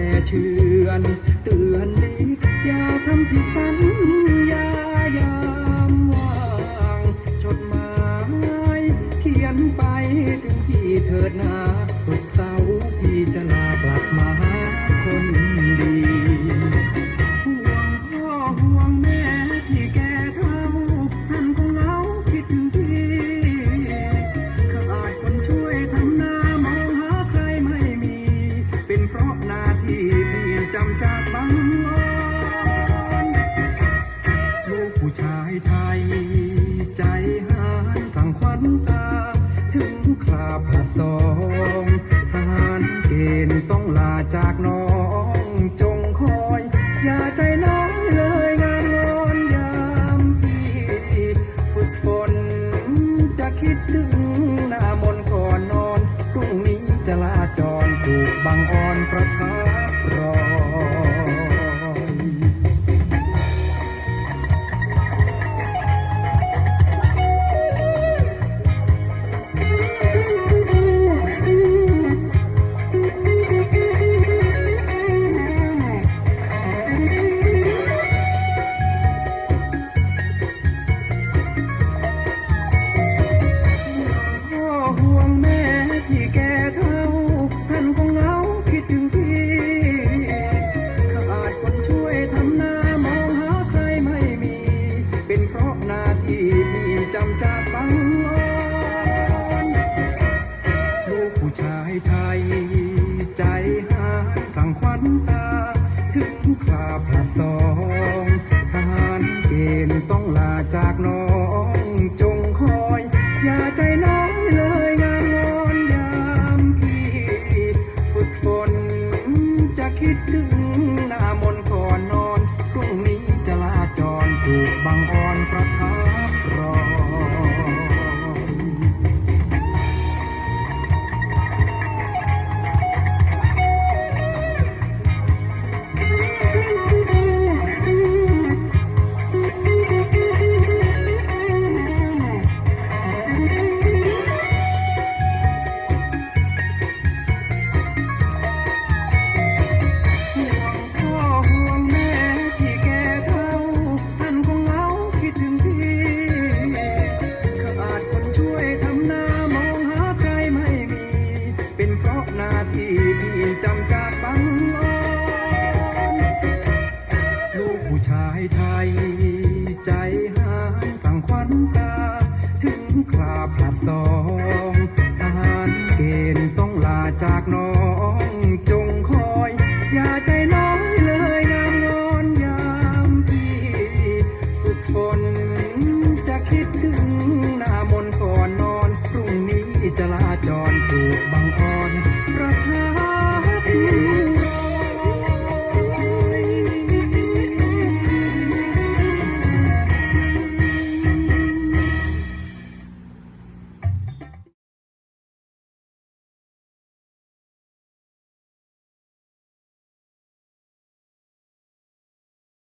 ่เชือนเตือนดีอย่าทำผิดสัญญายามว่างจดหมายเขียนไปถึงพี่เถิดนา ผู้ชายไทย ใจหายสั่งขวัญตา ถึงคราบผสองทหารเกณฑ์ต้องลาจากน้อง จงคอย อย่าใจน้อยเลยงานงอนยามพี่ฝึกฝน จะคิดถึงหน้ามนก่อนนอนพรุ่งนี้จะลาจรถูกบังอ่อนประทับ ถึงคราบละสองทหารเกณฑ์ต้องลาจากน้องจงคอย อย่าใจน้อยเลยงานงอนยามพี่ฝึกฝนจะคิดถึงหน้ามนก่อนนอนพรุ่งนี้จะลาจรถูกบังอ่อนประทับ ไทย ใจหายสั่งขวัญตา ถึงคราบผลัดสองทหารเกณฑ์ต้องลาจากน้อง